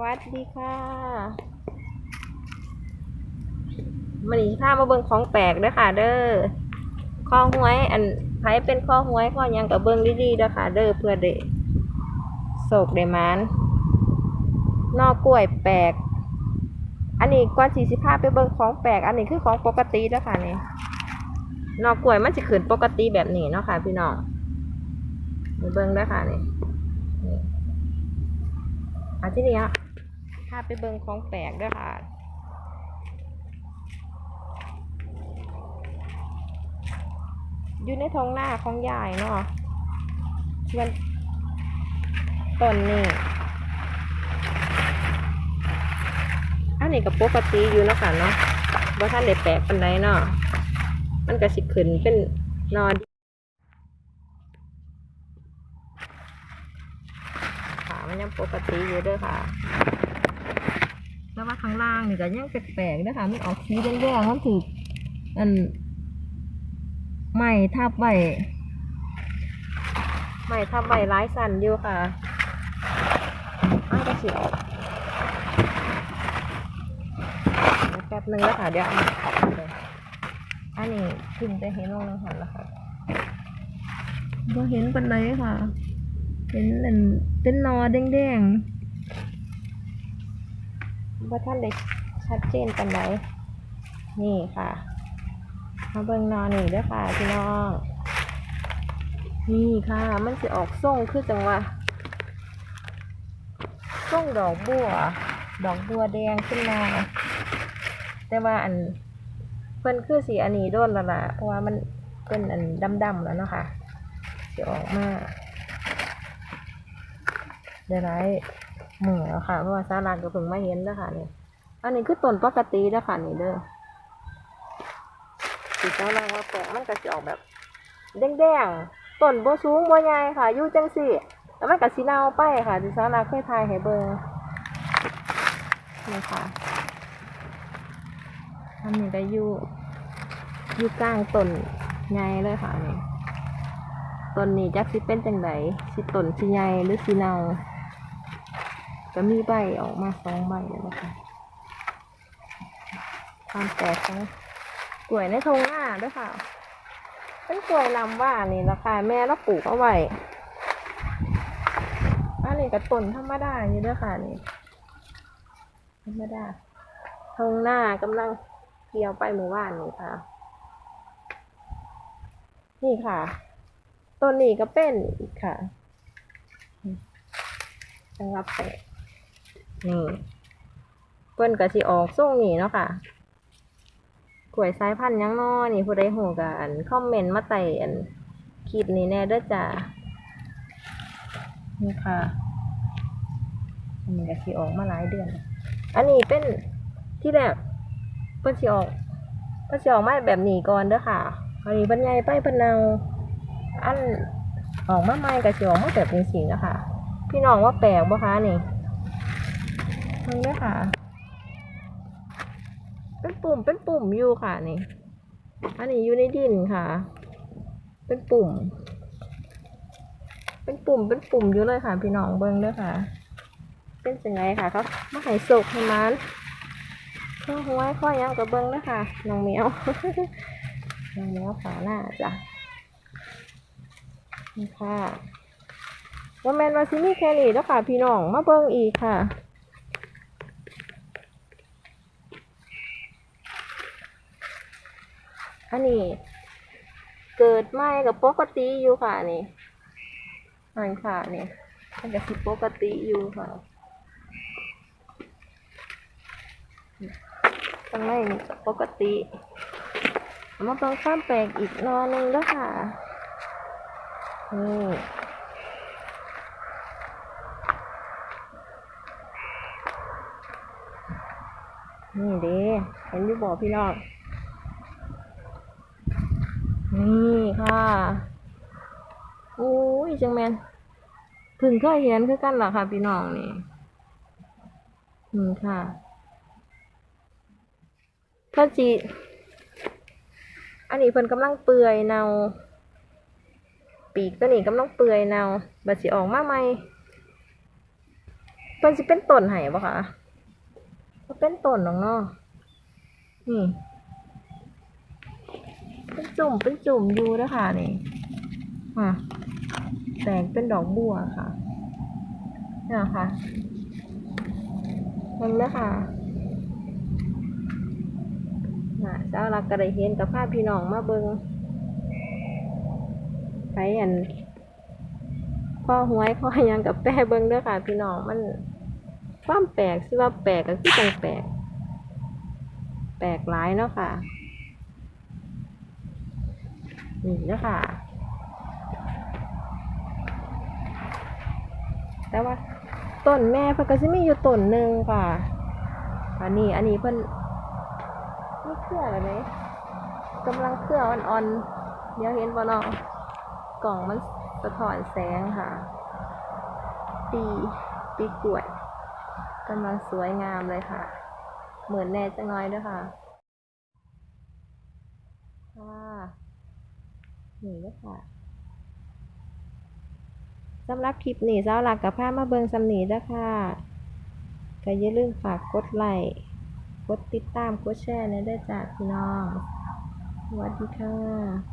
วัสดีค่ะมันนี้ามาเบิ่งของแปลกด้อค่ะ เด้อข้อหวย อันไผเป็นข้อหวยข้อยังกับเบิ่งดีๆด้อค่ะ เด้อเพื่อเด้โศกได้หมานนอกกล้วยแปลก อันนี้ก่อนสี่สิบห้าไปเบิ่งของแปลก อันนี้คือของปกติด้อค่ะนี่นอกกล้วยมันจะขึ้นปกติแบบนี้เนาะค่ะ พี่น้องนี่เบิ่งด้อค่ะนี่อันที่นี้ พาไปเบิงของแปลกเด้อค่ะอยู่ในท้องหน้าของยายเนาะมันต้นนี่อันนี้ก็ปกติอยู่เนาะค่ะเนาะว่าท่านได้แปลกปันไดเนาะมันก็สิขึ้นเป็นนอนค่ะมันยังปกติอยู่เด้อค่ะ แล้วว่าข้างล่างนี่ก็ยังแปลกๆเด้อค่ะมันออกสีแดงๆมันถืออันไม่ทับไว้ไม่ทับไว้ร้ายสันอยู่ค่ะอ้าวก็สิออกแป๊บนึงแล้วค่ะเดี๋ยวเอาออกเลยอันนี้ถึงจะเห็นลงในหันแล้วค่ะก็เห็นปันไดค่ะ เห็นอันเป็นนอแดงๆ ว่าท่านได้ชัดเจนปันไดนี่ค่ะมาเบิ่งนอนี่ด้วยค่ะพี่น้อง นี่ค่ะ มันจะออกส่งคือจังว่าส่งดอกบัว ดอกบัวแดงขึ้นมา แต่ว่าอันเพิ่นคือสีอันนี้โดนแล้วล่ะเพราะว่ามันเป็นอันดำๆแล้วเนาะค่ะจะออกมาเดี๋ยวไร มือค่ะเพราะว่าซาลาก็เพิ่งมาเห็นแล้วค่ะนี่อันนี้คือต้นปกติแล้วค่ะนี่เด้อสีซาลาว่าแปลกมันก็จะออกแบบแดงๆต้นบ่สูงบ่ใหญ่ค่ะอยู่จังสี่แล้วมันก็สีเน่าไปค่ะที่ซาลาเคยทายให้เบิ่งนี่ค่ะอันนี้ก็อยู่อยู่กลางต้นใหญ่เลยค่ะนี่ต้นนี้จักสิเป็นจังไดสิต้นสิใหญ่หรือสิเนา ก็มีใบออกมาสองใบแล้วนะคะความแตกของกล้วยในทงหน้าด้วยค่ะเป็นกล้วยนำว่านี่ราคาแม่เราปลูกเอาไว้อันนี้ก็ต้นธรรมดาอยู่ด้วยค่ะนี่ธรรมดาทงหน้ากำลังเกี่ยวไปหมู่บ้านนี่ค่ะ นี่ค่ะต้นนี้ก็เป็นอีกค่ะจังหวัดแปด นี่เปิ้นก็สิออกส่งนี่เนาะค่ะกล้วยสายพันธุ์ยังน้อนี่ผู้ใดหูกันคอมเมนต์มาใต้อันคลิปนี้แน่เด้อจ้านี่ค่ะอันนี้ก็สิออกมาหลายเดือน อันนี้เป็นที่แรกเพิ่นสิออกเพิ่นสิออกมาแบบนี้ก่อนเด้อค่ะอันนี้เพิ่นใหญ่ไปเพิ่นเนาอันออกมาใหม่ก็สิออกมาแบบนี้สินะคะพี่น้องว่าแปลกบ่คะนี่ เพิ่นเด้อค่ะ เป็นปุ่มเป็นปุ่มอยู่ค่ะนี่ อันนี้อยู่ในดินค่ะ เป็นปุ่ม เป็นปุ่มเป็นปุ่มอยู่เลยค่ะ พี่น้องเบิ่งเด้อค่ะ เป็นจังไงค่ะเขามาให้สุกให้มันข้อหัวข้อยังกับเบิ้งนะคะน้องเมียวน้องเมียวขาหน้าจ้ะนี่ค่ะว่าแมนวาซิมี่แค่นี้แล้วค่ะ พี่น้อง มาเบิ้งอีกค่ะ อันนี้ เกิดไม่กับปกติอยู่ค่ะนี่นั่นค่ะนี่มันจะสิปกติอยู่ค่ะข้างในนี่ก็ปกติเอามาเบิ่งความแปลกอีกนอหนึงแล้วค่ะนี่นี่เด้เห็นอยู่บอพี่น้อง นี่ค่ะอุ้ยจังแมนเพึ่งเคยเห็นคือกันหรอค่ะ พี่น้องนี่นี่ค่ะเพิ่นสิอันนี้เพิ่นกำลังเปื่อยเนาปีกตัวนี้กำลังเปื่อยเนาบัดสิออกมาใหม่เพิ่นสิเป็นต้นให้บ่คะเป็นต้นหรอกเนาะนี่ จุ่มเป็นจุ่มอยู่เด้อค่ะนี่อะแตกเป็นดอกบัวค่ะนี่ค่ะเห็นไหมค่ะน่ะเจ้ารักก็ไดเห็นกับภาพพี่น้องมาเบิงไปอันข้อหวยข้อยังกับแป้เบิงด้อค่ะ พี่น้องมันความแปลกสิว่าแปลกก็คือจังแปลก แปลกหลายเนาะค่ะ นี่เด้อค่ะแต่ว่าต้นแม่เพิ่นก็สิมีอยู่ต้นหนึ่งค่ะอันนี้อันนี้เพิ่นไม่เครือเลยไหมกำลังเครืออ่อนๆเดี๋ยวเห็นบ่เนาะกล่องมันสะท้อนแสงค่ะ ปีปีกล้วยกำลังสวยงามเลยค่ะ เหมือนแน่จังน้อยด้วยค่ะค่ะ นี่ก็ค่ะสำหรับคลิปนี้เจ้าหลักกับผ้ามาเบิงสำนีเด้อค่ะก็อย่าลืมฝากกดไลค์ กดติดตาม กดแชร์นะได้จ้าพี่น้อง สวัสดีค่ะ